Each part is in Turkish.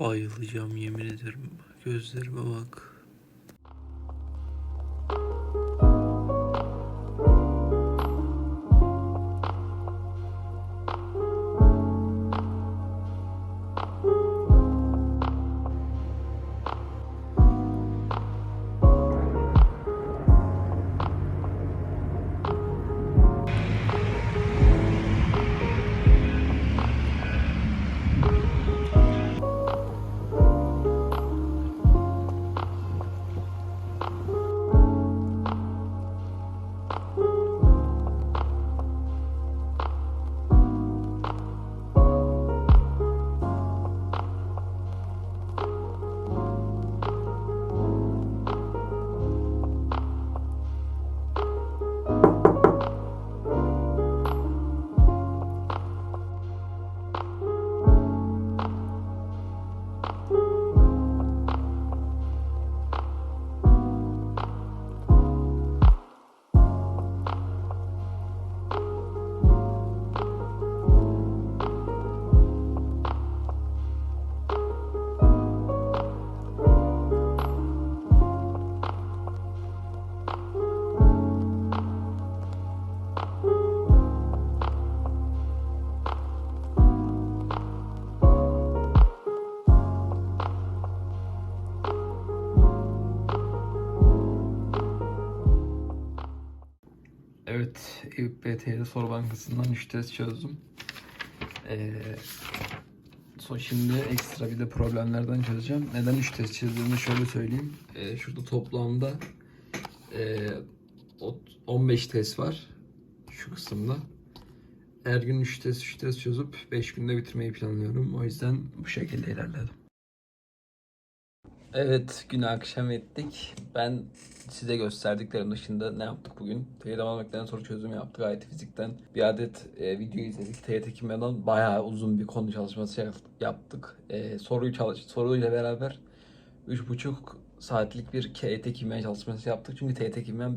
Bayılacağım yemin ederim. Gözlerime bak. Evet, Eyüp soru bankasından 3 test çözdüm. Ee, son şimdi ekstra bir de problemlerden çözeceğim. Neden 3 test çözdüğümü şöyle söyleyeyim. Ee, şurada toplamda e, ot- 15 test var şu kısımda. Her gün 3 test 3 test çözüp 5 günde bitirmeyi planlıyorum. O yüzden bu şekilde ilerledim. Evet, günü akşam ettik. Ben size gösterdiklerim dışında ne yaptık bugün? TYT matematikten soru çözümü yaptık. AYT fizikten bir adet e, video izledik. TYT kimyadan bayağı uzun bir konu çalışması yap- yaptık. E, soruyu çalış soruyla beraber 3,5 saatlik bir TYT kimya çalışması yaptık. Çünkü TYT kimya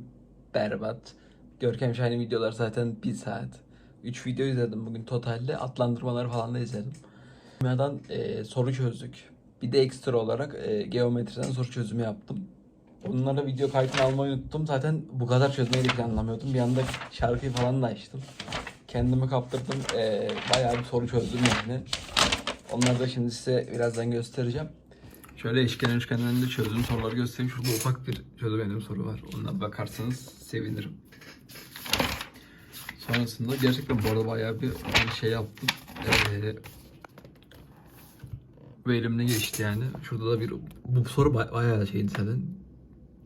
berbat. Görkem Şahin'in videolar zaten 1 saat. 3 video izledim bugün totalde. Atlandırmaları falan da izledim. Kimyadan e, soru çözdük. Bir de ekstra olarak e, geometriden soru çözümü yaptım. Onlara video kaydını almayı unuttum. Zaten bu kadar çözmeyi de planlamıyordum. Bir anda şarkıyı falan da açtım. Kendimi kaptırdım. E, bayağı bir soru çözdüm yani. Onları da şimdi size birazdan göstereceğim. Şöyle eşkenar üçgenlerinde çözdüğüm soruları göstereyim. Şurada ufak bir çözümlediğim soru var. Ondan bakarsanız sevinirim. Sonrasında gerçekten bu arada bayağı bir şey yaptım. Ee, ve elimde geçti yani. Şurada da bir bu soru ba- bayağı şeydi zaten.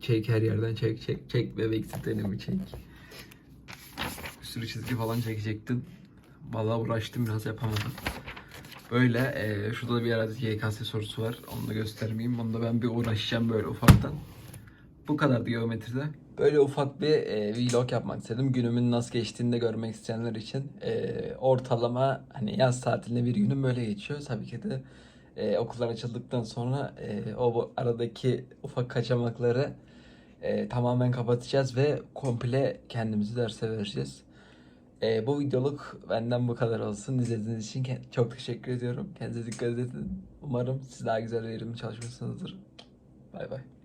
Çek her yerden çek çek çek bebek eksiklerini çek. Bir sürü çizgi falan çekecektin. Vallahi uğraştım biraz yapamadım. Böyle eee, şurada da bir herhalde YKS sorusu var. Onu da göstermeyeyim. Onu da ben bir uğraşacağım böyle ufaktan. Bu kadardı geometride. Böyle ufak bir e, vlog yapmak istedim. Günümün nasıl geçtiğini de görmek isteyenler için. E, ortalama hani yaz tatilinde bir günüm böyle geçiyor. Tabii ki de e, okullar açıldıktan sonra e, o aradaki ufak kaçamakları e, tamamen kapatacağız ve komple kendimizi derse vereceğiz. E, bu videoluk benden bu kadar olsun. İzlediğiniz için çok teşekkür ediyorum. Kendinize dikkat edin. Umarım siz daha güzel verimli çalışmışsınızdır. Bay bay.